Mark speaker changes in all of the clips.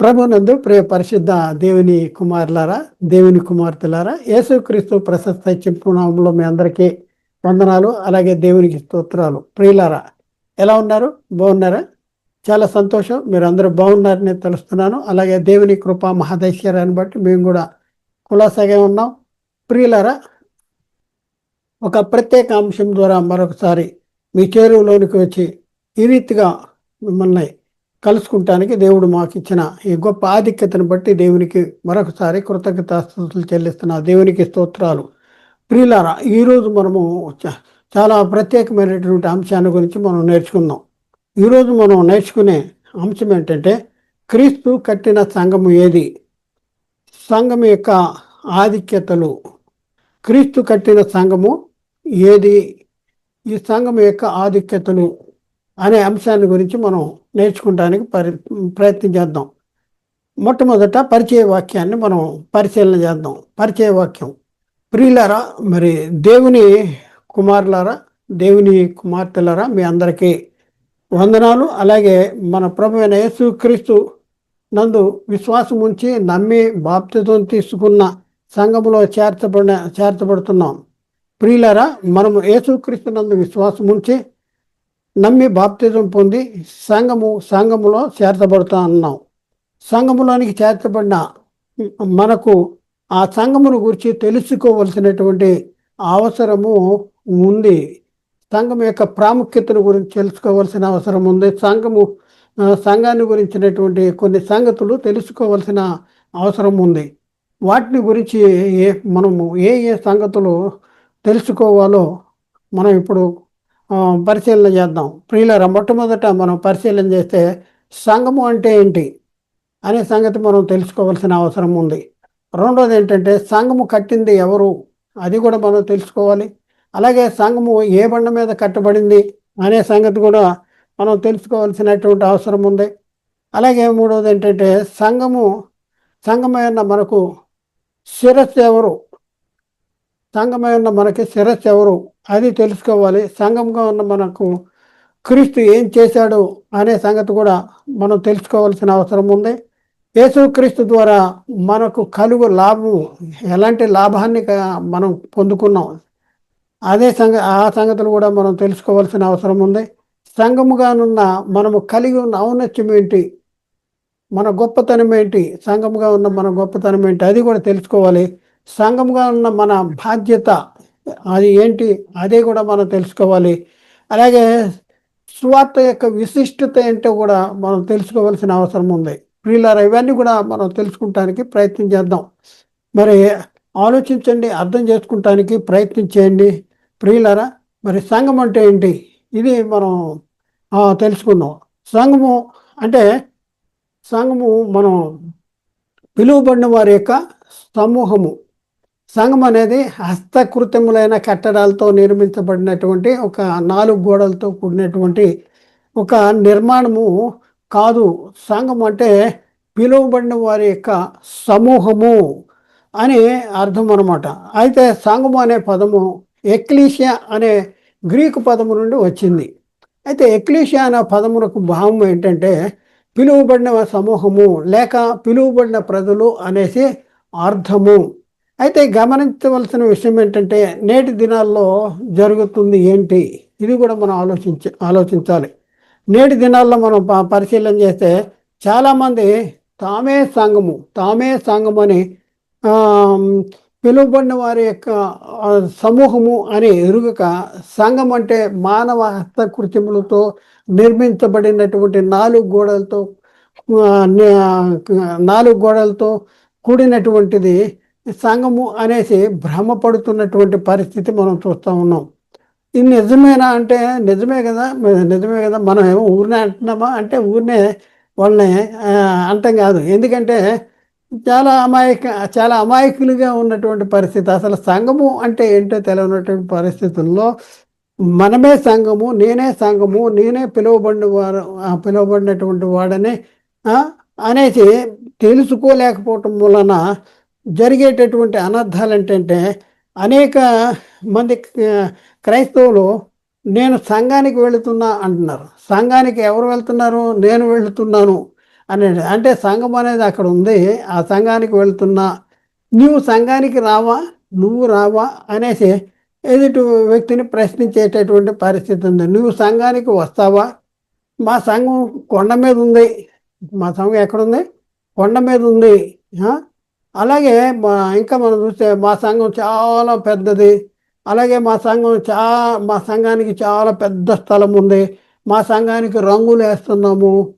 Speaker 1: ప్రభునందు ప్రియ పరిశుద్ధ దేవుని కుమారులారా దేవుని కుమార్తెలారా యేసుక్రీస్తు ప్రశస్త చెప్పునామంలో మీ అందరికీ వందనాలు అలాగే దేవునికి స్తోత్రాలు. ప్రియులారా ఎలా ఉన్నారు? బాగున్నారా? చాలా సంతోషం. మీరు అందరూ బాగున్నారని తెలుస్తున్నాను. అలాగే దేవుని కృప మహాదైశ్వర్యాన్ని బట్టి మేము కూడా కులాసాగా ఉన్నాం. ప్రియులారా ఒక ప్రత్యేక అంశం ద్వారా మరొకసారి మీ చేరువులోనికి వచ్చి ఈ రీతిగా మిమ్మల్ని కలుసుకుంటానికి దేవుడు మాకు ఇచ్చిన ఈ గొప్ప ఆధిక్యతను బట్టి దేవునికి మరొకసారి కృతజ్ఞతాస్తుతులు చెల్లిస్తున్న. దేవునికి స్తోత్రాలు. ప్రియులారా ఈరోజు మనము చ- చాలా ప్రత్యేకమైనటువంటి అంశాన్ని గురించి మనం నేర్చుకుందాం. ఈరోజు మనం నేర్చుకునే అంశం ఏంటంటే క్రీస్తు కట్టిన సంఘము ఏది? సంఘం యొక్క ఆధిక్యతలు. క్రీస్తు కట్టిన సంఘము ఏది? ఈ సంఘం యొక్క ఆధిక్యతలు అనే అంశాన్ని గురించి మనం నేర్చుకుంటానికి పరి ప్రయత్నం చేద్దాం. మొట్టమొదట పరిచయ వాక్యాన్ని మనం పరిశీలన చేద్దాం. పరిచయ వాక్యం. ప్రియులారా మరి దేవుని కుమారులారా దేవుని కుమార్తెలారా మీ అందరికీ వందనాలు. అలాగే మన ప్రభు అయిన యేసుక్రీస్తు నందు విశ్వాసం ఉంచి నమ్మి బాప్తితం తీసుకున్న సంఘములో చేర్చబడిన చేర్చబడుతున్నాం. ప్రియులారా మనము యేసుక్రీస్తు నందు విశ్వాసం ఉంచి నమ్మి బాప్తిజం పొంది సంఘము సంఘములో చేర్చబడుతా అన్నాం. సంఘములోనికి చేర్చబడిన మనకు ఆ సంఘమును గురించి తెలుసుకోవలసినటువంటి అవసరము ఉంది. సంఘం యొక్క ప్రాముఖ్యతను గురించి తెలుసుకోవాల్సిన అవసరం ఉంది. సంఘము సంఘాన్ని గురించినటువంటి కొన్ని సంగతులు తెలుసుకోవాల్సిన అవసరం ఉంది. వాటిని గురించి ఏ మనము ఏ ఏ సంగతులు తెలుసుకోవాలో మనం ఇప్పుడు పరిశీలన చేద్దాం. ప్రియులరా మొట్టమొదట మనం పరిశీలన చేస్తే సంఘము అంటే ఏంటి అనే సంగతి మనం తెలుసుకోవాల్సిన అవసరం ఉంది. రెండోది ఏంటంటే సంఘము కట్టింది ఎవరు? అది కూడా మనం తెలుసుకోవాలి. అలాగే సంఘము ఏ బండ మీద కట్టబడింది అనే సంగతి కూడా మనం తెలుసుకోవాల్సినటువంటి అవసరం ఉంది. అలాగే మూడవది ఏంటంటే సంఘము సంఘమైన మనకు శిరస్సు ఎవరు? సంఘమై ఉన్న మనకి శిరస్సు ఎవరు? అది తెలుసుకోవాలి. సంఘంగా ఉన్న మనకు క్రీస్తు ఏం చేశాడు అనే సంగతి కూడా మనం తెలుసుకోవాల్సిన అవసరం ఉంది. యేసుక్రీస్తు ద్వారా మనకు కలుగు లాభం ఎలాంటి లాభాన్ని మనం పొందుకున్నాం? అదే సంగ ఆ సంగతులు కూడా మనం తెలుసుకోవాల్సిన అవసరం ఉంది. సంఘముగానున్న మనము కలిగి ఉన్న ఔన్నత్యం ఏంటి? మన గొప్పతనం ఏంటి? సంఘముగా ఉన్న మన గొప్పతనం ఏంటి? అది కూడా తెలుసుకోవాలి. సంఘముగా ఉన్న మన బాధ్యత అది ఏంటి? అదే కూడా మనం తెలుసుకోవాలి. అలాగే స్వార్థ యొక్క విశిష్టత ఏంటో కూడా మనం తెలుసుకోవాల్సిన అవసరం ఉంది. ప్రియులారా ఇవన్నీ కూడా మనం తెలుసుకుంటానికి ప్రయత్నం చేద్దాం. మరి ఆలోచించండి అర్థం చేసుకుంటానికి ప్రయత్నం చేయండి. ప్రియులారా మరి సంఘం అంటే ఏంటి? ఇది మనం తెలుసుకుందాం. సంఘము అంటే సంఘము మనం పిలువబడిన వారి యొక్క సమూహము. సంఘం అనేది హస్తకృత్యములైన కట్టడాలతో నిర్మించబడినటువంటి ఒక నాలుగు గోడలతో కూడినటువంటి ఒక నిర్మాణము కాదు. సంఘం అంటే పిలువబడిన వారి యొక్క సమూహము అని అర్థం అనమాట అయితే సంఘము అనే పదము ఎక్లీషియా అనే గ్రీకు పదము నుండి వచ్చింది. అయితే ఎక్లీషియా అనే పదమునకు భావం ఏంటంటే పిలువబడిన సమూహము లేక పిలువబడిన ప్రజలు అనేసి అర్థము. అయితే గమనించవలసిన విషయం ఏంటంటే నేటి దినాల్లో జరుగుతుంది ఏంటి? ఇది కూడా మనం ఆలోచించ ఆలోచించాలి. నేటి దినాల్లో మనం ప- పరిశీలన చేస్తే చాలామంది తామే సంఘము తామే సంఘము అని పిలువబడిన వారి యొక్క సమూహము అని ఎరుగక సంఘం అంటే మానవ హస్తకృత్యములతో నిర్మించబడినటువంటి నాలుగు గోడలతో నాలుగు గోడలతో కూడినటువంటిది సంఘము అనేసి భ్రమపడుతున్నటువంటి పరిస్థితి మనం చూస్తూ ఉన్నాం. ఇది నిజమేనా అంటే నిజమే కదా నిజమే కదా మనం ఏమో ఊరినే అంటున్నామా? అంటే ఊరినే వాళ్ళని అంటాం కాదు. ఎందుకంటే చాలా అమాయక చాలా అమాయకులుగా ఉన్నటువంటి పరిస్థితి. అసలు సంఘము అంటే ఏంటో తెలియనటువంటి పరిస్థితుల్లో మనమే సంఘము నేనే సంఘము నేనే పిలువబడిన వారు పిలువబడినటువంటి వాడని అనేసి తెలుసుకోలేకపోవటం వలన జరిగేటటువంటి అనర్థాలు ఏంటంటే అనేక మంది క్రైస్తవులు నేను సంఘానికి వెళుతున్నా అంటున్నారు. సంఘానికి ఎవరు వెళ్తున్నారు? నేను వెళుతున్నాను అనేది అంటే సంఘం అనేది అక్కడ ఉంది. ఆ సంఘానికి వెళుతున్నా. నువ్వు సంఘానికి రావా? నువ్వు రావా? అనేసి ఎదుటి వ్యక్తిని ప్రశ్నించేటటువంటి పరిస్థితి ఉంది. నువ్వు సంఘానికి వస్తావా? మా సంఘం కొండ మీద ఉంది. మా సంఘం ఎక్కడుంది కొండ మీద ఉంది. అలాగే మా ఇంకా మనం చూస్తే మా సంఘం చాలా పెద్దది. అలాగే మా సంఘం చా మా సంఘానికి చాలా పెద్ద స్థలం ఉంది. మా సంఘానికి రంగులు వేస్తున్నాము.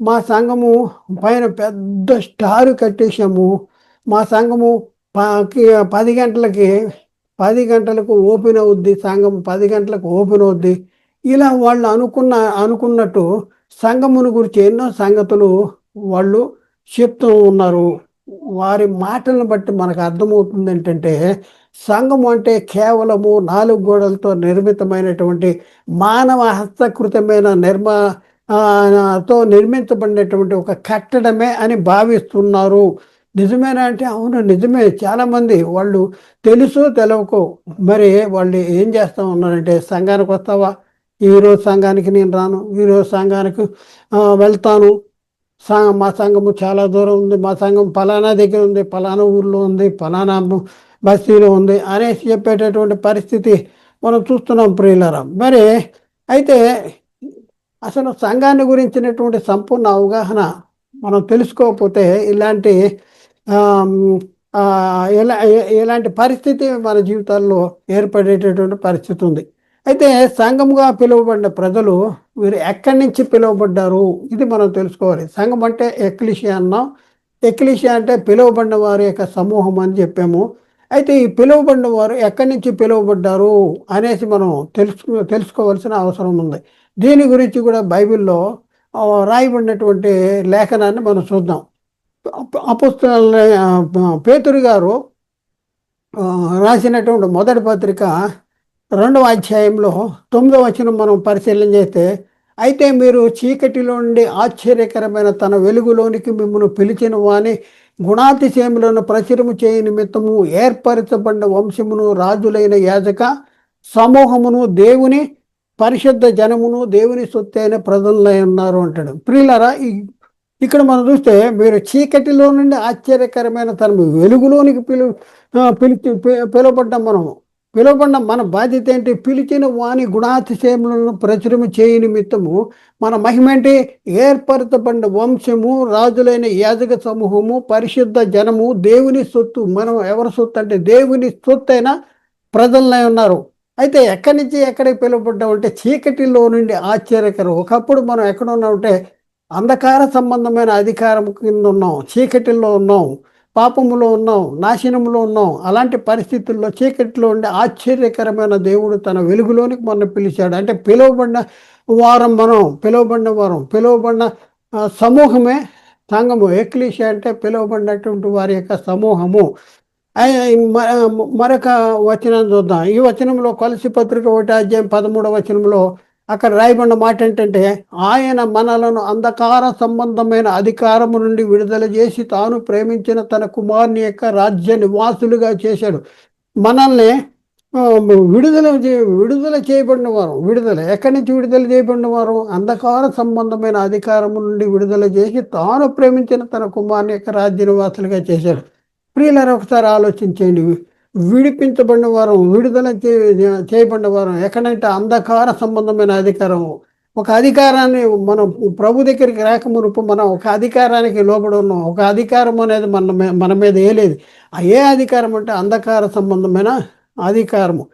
Speaker 1: మా సంఘము పైన పెద్ద స్టారు కట్టేసాము మా సంఘము ప- పది గంటలకి పది గంటలకు ఓపెన్ అవుద్ది. సంఘం పది గంటలకు ఓపెన్ అవుద్ది. ఇలా వాళ్ళు అనుకున్న అనుకున్నట్టు సంఘమును గురించి ఎన్నో సంగతులు వాళ్ళు చెప్తూ ఉన్నారు. వారి మాటలను బట్టి మనకు అర్థమవుతుంది ఏంటంటే సంఘం అంటే కేవలము నాలుగు గోడలతో నిర్మితమైనటువంటి మానవ హస్తకృతమైన నిర్మా తో నిర్మించబడినటువంటి ఒక కట్టడమే అని భావిస్తున్నారు. నిజమేనా అంటే అవును నిజమే. చాలామంది వాళ్ళు తెలుసు తెలవకో మరి వాళ్ళు ఏం చేస్తా ఉన్నారంటే సంఘానికి వస్తావా? ఈరోజు సంఘానికి నేను రాను ఈరోజు సంఘానికి వెళ్తాను. సంఘం మా సంఘము చాలా దూరం ఉంది. మా సంఘం ఫలానా దగ్గర ఉంది ఫలానా ఊర్లో ఉంది ఫలానా బస్తీలో ఉంది అనేసి చెప్పేటటువంటి పరిస్థితి మనం చూస్తున్నాం ప్రియులరా. మరి అయితే అసలు సంఘాన్ని గురించినటువంటి సంపూర్ణ అవగాహన మనం తెలుసుకోకపోతే ఇలాంటి ఎలా ఇలా ఇలాంటి పరిస్థితి మన జీవితాల్లో ఏర్పడేటటువంటి పరిస్థితి ఉంది. అయితే సంఘముగా పిలువబడిన ప్రజలు వీరు ఎక్కడి నుంచి పిలువబడ్డారు? ఇది మనం తెలుసుకోవాలి. సంఘం అంటే ఎక్లిషియా అన్నాం. ఎక్లిషియా అంటే పిలువబడిన వారి యొక్క సమూహం అని చెప్పాము. అయితే ఈ పిలువబడిన వారు ఎక్కడి నుంచి పిలువబడ్డారు అనేసి మనం తెలుసు తెలుసుకోవాల్సిన అవసరం ఉంది. దీని గురించి కూడా బైబిల్లో రాయబడినటువంటి లేఖనాన్ని మనం చూద్దాం. అపుస్తల పేతురు గారు రాసినటువంటి మొదటి పత్రిక రెండవ అధ్యాయంలో తొమ్మిదవ వచనం మనం పరిశీలన చేస్తే అయితే మీరు చీకటిలో నుండి ఆశ్చర్యకరమైన తన వెలుగులోనికి మిమ్మల్ని పిలిచిన వాని గుణాతిశయములను ప్రచురము చేయ నిమిత్తము ఏర్పరచబడిన వంశమును రాజులైన యాజక సమూహమును దేవుని పరిశుద్ధ జనమును దేవుని సొత్తైన ప్రజలై ఉన్నారు అంటాడు. ప్రియులరా ఈ ఇక్కడ మనం చూస్తే మీరు చీకటిలో నుండి ఆశ్చర్యకరమైన తన వెలుగులోనికి పిలు పిలిచి పి- పిలువబడ్డాం మనము. పిలువబడ్డ మన బాధ్యత ఏంటి? పిలిచిన వాని గుణాతిశయములను ప్రచురము చేయ నిమిత్తము మన మహిమేంటి ఏర్పరచబడిన వంశము రాజులైన యాజక సమూహము పరిశుద్ధ జనము దేవుని సొత్తు. మనం ఎవరి సొత్తు అంటే దేవుని సొత్తు అయిన ప్రజలనే ఉన్నారు. అయితే ఎక్కడి నుంచి ఎక్కడికి పిలువబడ్డామంటే చీకటిలో నుండి ఆశ్చర్యకరం. ఒకప్పుడు మనం ఎక్కడ ఉన్నామంటే అంధకార సంబంధమైన అధికారం కింద ఉన్నాం చీకటిలో ఉన్నాం. పాపములో ఉన్నాం నాశనములో ఉన్నాం అలాంటి పరిస్థితుల్లో చీకటిలో ఉండే ఆశ్చర్యకరమైన దేవుడు తన వెలుగులోనికి మొన్న పిలిచాడు. అంటే పిలువబడిన వారం మనం పిలువబడిన వారం పిలువబడిన సమూహమే సంఘము. ఎక్లీష అంటే పిలువబడినటువంటి వారి యొక్క సమూహము. మరొక వచనం చూద్దాం. ఈ వచనంలో కొలసి పత్రిక ఒకటి అధ్యాయం పదమూడవ వచనంలో అక్కడ రాయబడిన మాట ఏంటంటే ఆయన మనలను అంధకార సంబంధమైన అధికారము నుండి విడుదల చేసి తాను ప్రేమించిన తన కుమారుని యొక్క రాజ్య నివాసులుగా చేశాడు. మనల్ని విడుదల చే- విడుదల చేయబడిన వారు విడుదల ఎక్కడి నుంచి విడుదల చేయబడిన వారు? అంధకార సంబంధమైన అధికారము నుండి విడుదల చేసి తాను ప్రేమించిన తన కుమారుని యొక్క రాజ్య నివాసులుగా చేశాడు. ప్రియులను ఒకసారి ఆలోచించండి. విడిపించబడిన వారం విడుదల చే- చేయబడిన వారం ఎక్కడంటే అంధకార సంబంధమైన అధికారము. ఒక అధికారాన్ని మనం ప్రభు దగ్గరికి రాకమునుపు మనం ఒక అధికారానికి లోబడి ఉన్నాం. ఒక అధికారం అనేది మన మన మీద ఏలేదు ఆ ఏ అధికారం అంటే అంధకార సంబంధమైన అధికారము.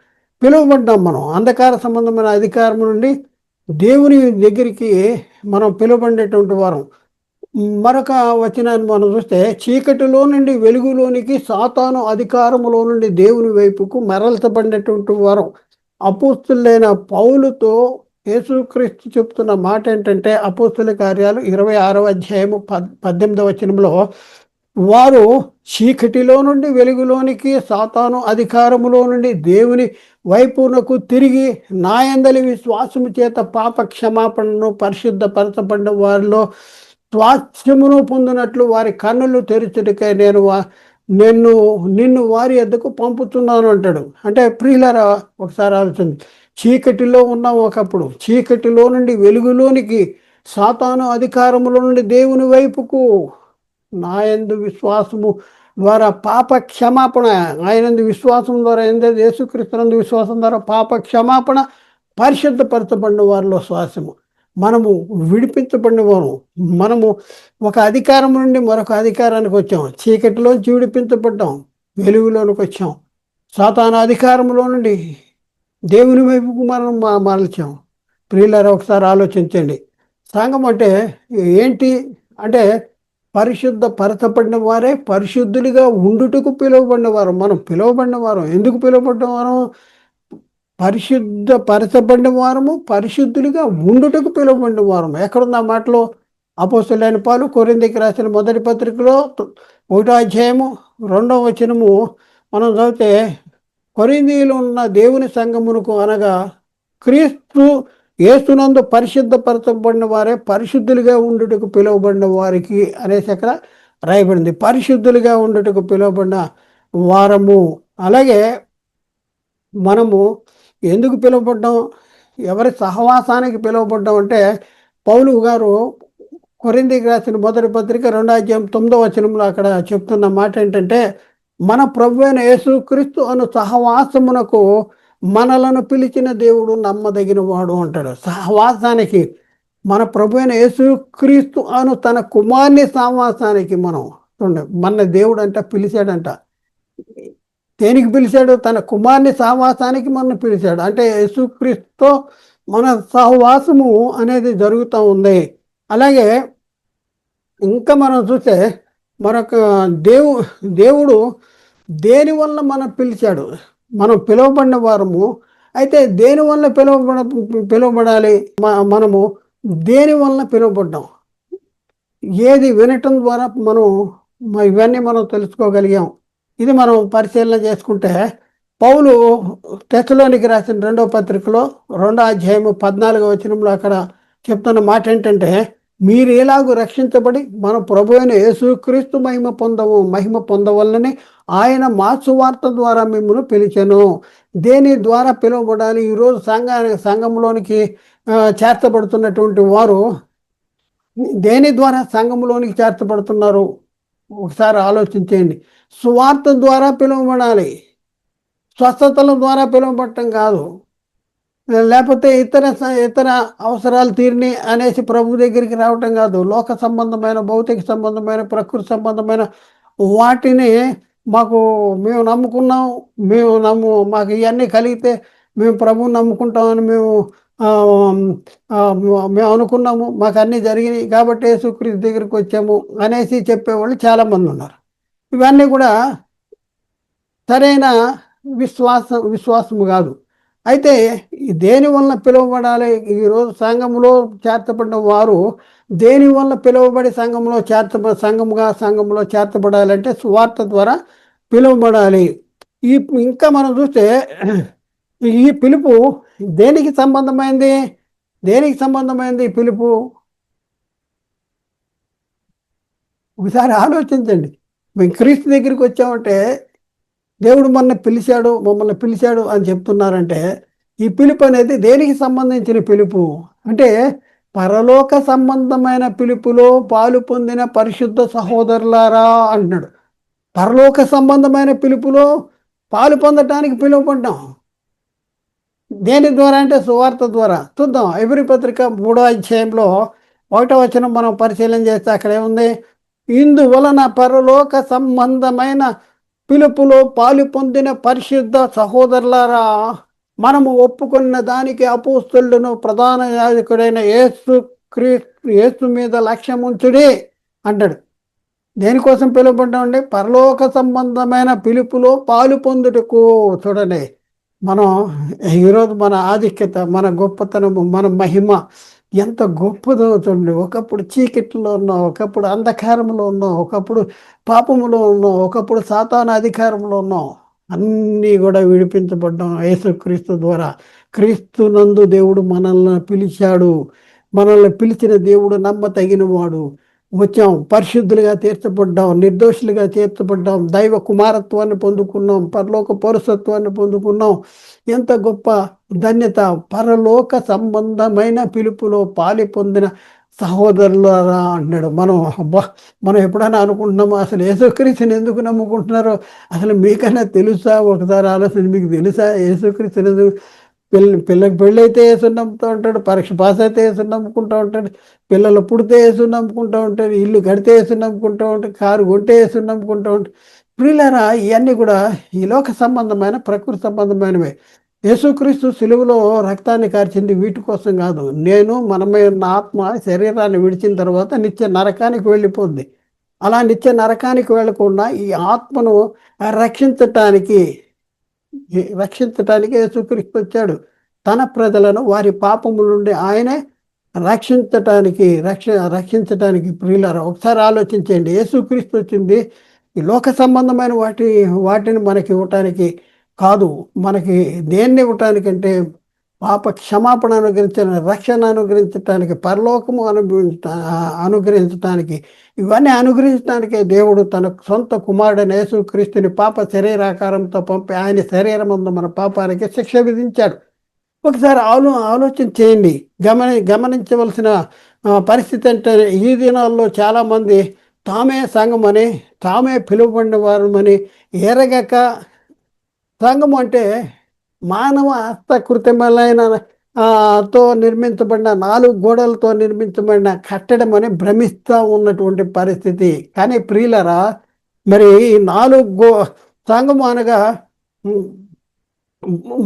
Speaker 1: పిలువబడ్డాం మనం. అంధకార సంబంధమైన అధికారం నుండి దేవుని దగ్గరికి మనం పిలువబడేటువంటి వారం. మరొక వచనాన్ని మనం చూస్తే చీకటిలో నుండి వెలుగులోనికి సాతాను అధికారములో నుండి దేవుని వైపుకు మరల్చబడినటువంటి వరం. అపోస్తులైన పౌలుతో యేసుక్రీస్తు చెప్తున్న మాట ఏంటంటే అపోస్తుల కార్యాలు ఇరవై ఆరవ అధ్యాయము పద్ పద్దెనిమిదవ వచనంలో వారు చీకటిలో నుండి వెలుగులోనికి సాతాను అధికారములో నుండి దేవుని వైపునకు తిరిగి నాయందలి విశ్వాసము చేత పాప క్షమాపణను పరిశుద్ధపరచబడిన వారిలో స్వాస్థ్యమును పొందినట్లు వారి కన్నులు తెరుచుటకై నేను వా- నిన్ను నిన్ను వారి ఎద్దకు పంపుతున్నాను అంటాడు. అంటే ప్రియులరా ఒకసారి ఆలోచన చీకటిలో ఉన్నాం ఒకప్పుడు చీకటిలో నుండి వెలుగులోనికి సాతాను అధికారములో నుండి దేవుని వైపుకు నాయందు విశ్వాసము ద్వారా పాప క్షమాపణ ఆయనందు విశ్వాసం ద్వారా ఏంటంటే యేసుక్రీస్తునందు విశ్వాసం ద్వారా పాప క్షమాపణ పరిశుద్ధపరచబడిన వారిలో శ్వాసము. మనము విడిపించబడిన వారు మనము ఒక అధికారం నుండి మరొక అధికారానికి వచ్చాం. చీకటిలోంచి విడిపించబడ్డాం. వెలుగులోనికి వచ్చాం. సాతాన అధికారంలో నుండి దేవుని వైపుకు మనం మా- మరల్చాం. ప్రియులారు ఒకసారి ఆలోచించండి. సంఘం అంటే ఏంటి? అంటే పరిశుద్ధ పరచబడిన వారే పరిశుద్ధులుగా ఉండుటకు పిలువబడిన వారు మనం పిలువబడిన వారం ఎందుకు పిలువబడిన వారం పరిశుద్ధ పరచబడిన వారము పరిశుద్ధులుగా ఉండుటకు పిలువబడిన వారము. ఎక్కడున్న మాటలో? అపోస్తులైన పాలు కొరిందికి రాసిన మొదటి పత్రికలో ఒకటో అధ్యాయము రెండవ వచనము మనం చదివితే కొరిందీలు ఉన్న దేవుని సంఘమునకు అనగా క్రీస్తు ఏసునందు పరిశుద్ధపరచబడిన వారే పరిశుద్ధులుగా ఉండుటకు పిలువబడిన వారికి అనేసి అక్కడ రాయబడింది. పరిశుద్ధులుగా ఉండుటకు పిలువబడిన వారము. అలాగే మనము ఎందుకు పిలువబడ్డం? ఎవరి సహవాసానికి పిలువబడ్డం అంటే పౌలు గారు కొరిందికి రాసిన మొదటి పత్రిక రెండో అధ్యాయం తొమ్మిదో వచనంలో అక్కడ చెప్తున్న మాట ఏంటంటే మన ప్రభు అయిన యేసుక్రీస్తు అను సహవాసమునకు మనలను పిలిచిన దేవుడు నమ్మదగిన వాడు అంటాడు. సహవాసానికి మన ప్రభు అయిన యేసుక్రీస్తు అను తన కుమార్ని సహవాసానికి మనం చూడండి మన దేవుడు అంట పిలిచాడంట. దేనికి పిలిచాడు? తన కుమార్ని సహవాసానికి మనం పిలిచాడు. అంటే యేసుక్రీస్తుతో మన సహవాసము అనేది జరుగుతూ ఉంది. అలాగే ఇంకా మనం చూస్తే మరొక దేవు దేవుడు దేని వల్ల మనం పిలిచాడు? మనం పిలువబడిన వారము. అయితే దేని వల్ల పిలువబడ పిలువబడాలి? మనము దేని వల్ల పిలువబడ్డాం? ఏది వినటం ద్వారా మనం ఇవన్నీ మనం తెలుసుకోగలిగాం. ఇది మనం పరిశీలన చేసుకుంటే పౌలు టెస్ట్లోనికి రాసిన రెండవ పత్రికలో రెండో అధ్యాయము పద్నాలుగో వచనంలో అక్కడ చెప్తున్న మాట ఏంటంటే మీరు ఎలాగూ రక్షించబడి మన ప్రభు అయిన యేసుక్రీస్తు మహిమ పొందవు మహిమ పొందవల్లని ఆయన మా సువార్త ద్వారా మిమ్మల్ని పిలిచాను. దేని ద్వారా పిలువబడాలి? ఈరోజు సంఘ సంఘంలోనికి చేర్చబడుతున్నటువంటి వారు దేని ద్వారా సంఘంలోనికి చేర్చబడుతున్నారు? ఒకసారి ఆలోచించేయండి. సువార్త ద్వారా పిలువబడాలి. స్వస్థతల ద్వారా పిలువబడటం కాదు. లేకపోతే ఇతర ఇతర అవసరాలు తీరిని అనేసి ప్రభు దగ్గరికి రావటం కాదు. లోక సంబంధమైన భౌతిక సంబంధమైన ప్రకృతి సంబంధమైన వాటిని మాకు మేము నమ్ముకున్నాం. మేము నమ్ము మాకు ఇవన్నీ కలిగితే మేము ప్రభువు నమ్ముకుంటామని మేము మేము అనుకున్నాము మాకు అన్నీ జరిగినాయి కాబట్టి యేసుక్రీస్తు దగ్గరికి వచ్చాము అనేసి చెప్పేవాళ్ళు చాలామంది ఉన్నారు. ఇవన్నీ కూడా సరైన విశ్వాసం విశ్వాసము కాదు. అయితే ఈ దేని వలన పిలువబడాలి? ఈరోజు సంఘంలో చేర్చబడిన వారు దేని వలన పిలువబడి సంఘంలో చేర్చబ సంఘముగా సంఘంలో చేర్చబడాలంటే సువార్త ద్వారా పిలువబడాలి. ఈ ఇంకా మనం చూస్తే ఈ పిలుపు దేనికి సంబంధమైంది? దేనికి సంబంధమైంది ఈ పిలుపు? ఒకసారి ఆలోచించండి. మేము క్రీస్తు దగ్గరికి వచ్చామంటే దేవుడు మన పిలిచాడు మమ్మల్ని పిలిచాడు అని చెప్తున్నారంటే ఈ పిలుపు అనేది దేనికి సంబంధించిన పిలుపు? అంటే పరలోక సంబంధమైన పిలుపులో పాలు పొందిన పరిశుద్ధ సహోదరులారా అంటున్నాడు. పరలోక సంబంధమైన పిలుపులో పాలు పొందటానికి పిలువపడ్డాం దేని ద్వారా అంటే సువార్త ద్వారా. చూద్దాం. ఎవరి పత్రిక మూడో అధ్యాయంలో ఒకటో వచ్చిన మనం పరిశీలన చేస్తే అక్కడ ఏముంది? ఇందువలన పరలోక సంబంధమైన పిలుపులో పాలు పొందిన పరిశుద్ధ సహోదరులారా మనము ఒప్పుకున్న దానికి అపోస్తులను ప్రధాన యాజకుడైన ఏసు క్రీ ఏసు మీద లక్ష్యం ఉంచుడి అంటాడు. దేనికోసం పిలుపుంటామండి పరలోక సంబంధమైన పిలుపులో పాలు పొందుటకు చూడండి. మనం ఈరోజు మన ఆధిక్యత మన గొప్పతనము మన మహిమ ఎంత గొప్పదో చూడండి. ఒకప్పుడు చీకట్లో ఉన్నాం ఒకప్పుడు అంధకారంలో ఉన్నాం ఒకప్పుడు పాపములో ఉన్నాం ఒకప్పుడు సాతాన అధికారంలో ఉన్నాం. అన్నీ కూడా విడిపించబడ్డాం యేసుక్రీస్తు ద్వారా. క్రీస్తు నందు దేవుడు మనల్ని పిలిచాడు. మనల్ని పిలిచిన దేవుడు నమ్మ తగినవాడు వచ్చాం పరిశుద్ధులుగా తీర్చబడ్డాం నిర్దోషులుగా తీర్చబడ్డాం దైవ కుమారత్వాన్ని పొందుకున్నాం పరలోక పౌరసత్వాన్ని పొందుకున్నాం. ఎంత గొప్ప ధన్యత! పరలోక సంబంధమైన పిలుపులో పాలి పొందిన సహోదరులారా అంటున్నాడు. మనం అబ్బా మనం ఎప్పుడైనా అనుకుంటున్నామో? అసలు యేసుక్రీస్తుని ఎందుకు నమ్ముకుంటున్నారో? అసలు మీకైనా తెలుసా? ఒకసారి ఆలోచన మీకు తెలుసా? యేసుక్రీస్తుని ఎందుకు పిల్ల పిల్లకి పెళ్ళి అయితే వేసు నమ్ముతూ ఉంటాడు పరీక్ష పాస్ అయితే వేసుని నమ్ముకుంటూ ఉంటాడు పిల్లలు పుడితే వేసు నమ్ముకుంటూ ఉంటాడు ఇల్లు కడితే వేసు నమ్ముకుంటూ ఉంటాడు కారు కొంటే వేసు నమ్ముకుంటూ ఉంటాడు. ప్రియులారా ఇవన్నీ కూడా ఈ లోక సంబంధమైన ప్రకృతి సంబంధమైనవే. యేసుక్రీస్తు సిలువలో రక్తాన్ని కార్చింది వీటి కోసం కాదు. నేను మనమే ఉన్న ఆత్మ శరీరాన్ని విడిచిన తర్వాత నిత్య నరకానికి వెళ్ళిపోద్ది. అలా నిత్య నరకానికి వెళ్ళకుండా ఈ ఆత్మను రక్షించటానికి రక్షించటానికి యేసుక్రీస్తు వచ్చాడు. తన ప్రజలను వారి పాపముల నుండి ఆయనే రక్షించటానికి రక్ష రక్షించటానికి ప్రియులారా ఒకసారి ఆలోచించండి. యేసుక్రీస్తు వచ్చింది. ఈ లోక సంబంధమైన వాటి వాటిని మనకి ఇవ్వటానికి కాదు. మనకి దేన్ని ఇవ్వటానికంటే పాప క్షమాపణ అనుగ్రహించడానికి రక్షణ అనుగ్రహించటానికి పరలోకము అనుభవించ అనుగ్రహించటానికి ఇవన్నీ అనుగ్రహించడానికే దేవుడు తన సొంత కుమారుడైన యేసుక్రీస్తుని పాప శరీరాకారంతో పంపి ఆయన శరీరం మన పాపానికి శిక్ష విధించాడు. ఒకసారి ఆలో ఆలోచన చేయండి. గమని గమనించవలసిన పరిస్థితి అంటే ఈ దినాల్లో చాలామంది తామే సంఘమని తామే పిలువబడిన వారమని ఎరగక సంఘం అంటే మానవ హస్తకృత్యములైన తో నిర్మించబడిన నాలుగు గోడలతో నిర్మించబడిన కట్టడం అని భ్రమిస్తూ ఉన్నటువంటి పరిస్థితి. కానీ ప్రియులరా మరి ఈ నాలుగు గో సంఘము అనగా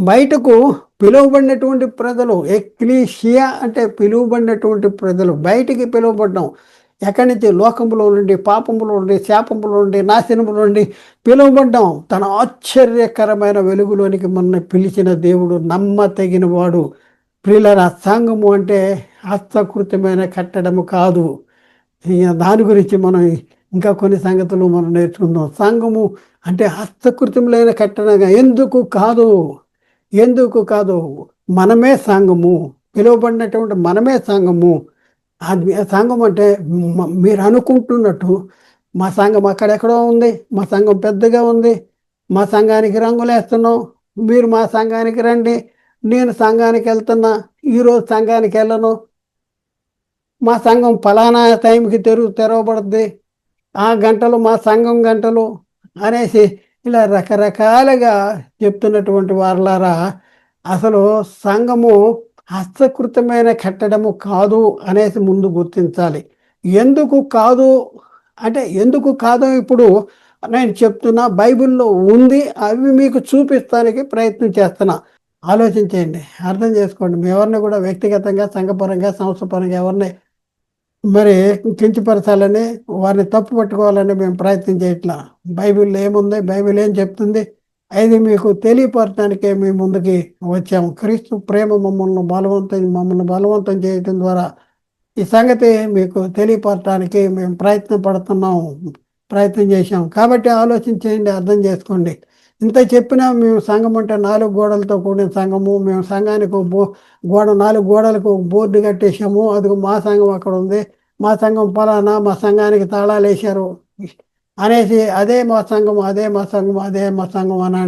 Speaker 1: బయటకు పిలువబడినటువంటి ప్రజలు ఎక్లీషియా అంటే పిలువబడినటువంటి ప్రజలు బయటికి పిలువబడ్డం ఎక్కడి నుంచి లోకంలో నుండి పాపములో నుండి శాపములో నుండి నాశనములో నుండి పిలువబడ్డాం తన ఆశ్చర్యకరమైన వెలుగులోనికి మన పిలిచిన దేవుడు నమ్మతగిన వాడు ప్రియుల సంఘము అంటే హస్తకృతమైన కట్టడము కాదు. దాని గురించి మనం ఇంకా కొన్ని సంగతులు మనం నేర్చుకుందాం. సంఘము అంటే హస్తకృతములైన కట్టడంగా ఎందుకు కాదు? ఎందుకు కాదు? మనమే సంఘము. పిలువబడినటువంటి మనమే సంఘము. అది సంఘం అంటే మీరు అనుకుంటున్నట్టు మా సంఘం అక్కడెక్కడో ఉంది మా సంఘం పెద్దగా ఉంది మా సంఘానికి రంగులు వేస్తున్నాం మీరు మా సంఘానికి రండి నేను సంఘానికి వెళ్తున్నా ఈరోజు సంఘానికి వెళ్ళను. మా సంఘం ఫలానా టైంకి తెరుగు తెరవబడుద్ది ఆ గంటలు మా సంఘం గంటలు అనేసి ఇలా రకరకాలుగా చెప్తున్నటువంటి వారులారా అసలు సంఘము హస్తకృతమైన కట్టడము కాదు అనేసి ముందు గుర్తించాలి. ఎందుకు కాదు? అంటే ఎందుకు కాదు? ఇప్పుడు నేను చెప్తున్నా బైబిల్లో ఉంది. అవి మీకు చూపిస్తానికి ప్రయత్నం చేస్తున్నా. ఆలోచించేయండి. అర్థం చేసుకోండి. మీ ఎవరిని కూడా వ్యక్తిగతంగా సంఘపరంగా సంస్థపరంగా ఎవరిని మరి కించపరచాలని వారిని తప్పు పట్టుకోవాలని మేము ప్రయత్నం చేయట్లా. బైబిల్లో ఏముంది? బైబిల్ ఏం చెప్తుంది? అది మీకు తెలియపరచడానికే మేము ముందుకి వచ్చాము. క్రీస్తు ప్రేమ మమ్మల్ని బలవంతం మమ్మల్ని బలవంతం చేయటం ద్వారా ఈ సంగతి మీకు తెలియపరచడానికి మేము ప్రయత్నం పడుతున్నాం ప్రయత్నం చేశాం కాబట్టి ఆలోచించేయండి అర్థం చేసుకోండి. ఇంత చెప్పినా మేము సంఘం అంటే నాలుగు గోడలతో కూడిన సంఘము. మేము సంఘానికి బో గోడ నాలుగు గోడలకు బోర్డు కట్టేసాము అది మా సంఘం అక్కడ ఉంది. మా సంఘం పలానా మా సంఘానికి తాళాలు వేశారు. అనేసి అదే మా సంఘం అదే మా సంఘం అదే మా సంఘం అని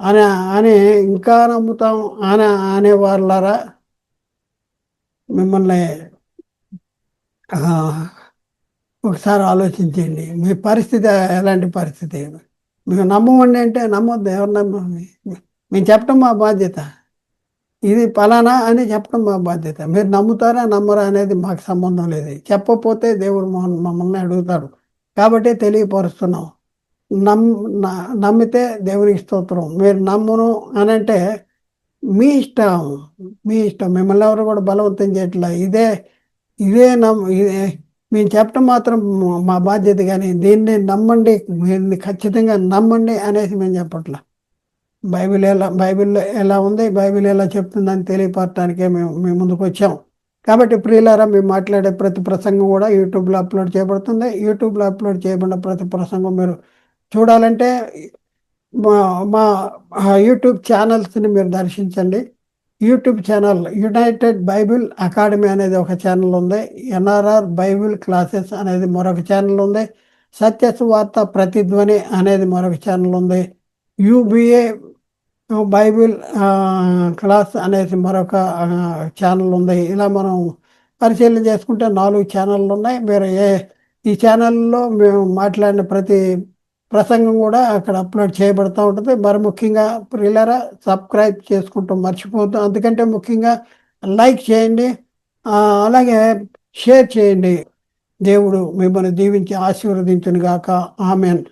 Speaker 1: అని అని ఇంకా నమ్ముతాం అని అనేవాళ్ళారా మిమ్మల్ని ఒకసారి ఆలోచించండి. మీ పరిస్థితి ఎలాంటి పరిస్థితి? మీకు నమ్మవండి అంటే నమ్మొద్దు ఎవరు నమ్మ మేము చెప్పడం మా బాధ్యత. ఇది పలానా అని చెప్పడం మా బాధ్యత. మీరు నమ్ముతారా నమ్మరా అనేది మాకు సంబంధం లేదు. చెప్పకపోతే దేవుడు మమ్మల్ని అడుగుతాడు. కాబట్టి తెలియపరుస్తున్నాం. నమ్ నమ్మితే దేవునికి స్తోత్రం. మీరు నమ్మును అని అంటే మీ ఇష్టం మీ ఇష్టం. మిమ్మల్ని ఎవరు కూడా బలవంతం చేయట్లా. ఇదే ఇదే నమ్ ఇదే మేము చెప్పడం మాత్రం మా బాధ్యత కానీ దీన్ని నమ్మండి మీరు ఖచ్చితంగా నమ్మండి అనేసి మేము చెప్పట్లా. బైబిల్ ఎలా బైబిల్లో ఎలా ఉంది బైబిల్ ఎలా చెప్తుందని తెలియపరచడానికే మేము మేము ముందుకు వచ్చాము కాబట్టి ప్రియులారా మేము మాట్లాడే ప్రతి ప్రసంగం కూడా యూట్యూబ్లో అప్లోడ్ చేయబడుతుంది. యూట్యూబ్లో అప్లోడ్ చేయబడిన ప్రతి ప్రసంగం మీరు చూడాలంటే మా మా యూట్యూబ్ ఛానల్స్ని మీరు దర్శించండి. YouTube channel United Bible Academy అనేది ఒక ఛానల్ ఉంది. ఎన్ఆర్ఆర్ బైబిల్ క్లాసెస్ అనేది మరొక ఛానల్ ఉంది. సత్యస్వార్త ప్రతిధ్వని అనేది మరొక ఛానల్ ఉంది. యూబీఏ బైబిల్ క్లాస్ అనేసి మరొక ఛానల్ ఉంది. ఇలా మనం పరిశీలన చేసుకుంటే నాలుగు ఛానళ్ళు ఉన్నాయి. మీరు ఏ ఈ ఛానల్లో మేము మాట్లాడిన ప్రతి ప్రసంగం కూడా అక్కడ అప్లోడ్ చేయబడుతూ ఉంటుంది. మరి ముఖ్యంగా ప్రిల్లరా సబ్స్క్రైబ్ చేసుకుంటూ మర్చిపోతాం అందుకంటే ముఖ్యంగా లైక్ చేయండి. అలాగే షేర్ చేయండి. దేవుడు మిమ్మల్ని దీవించి ఆశీర్వదించును గాక ఆమెన్.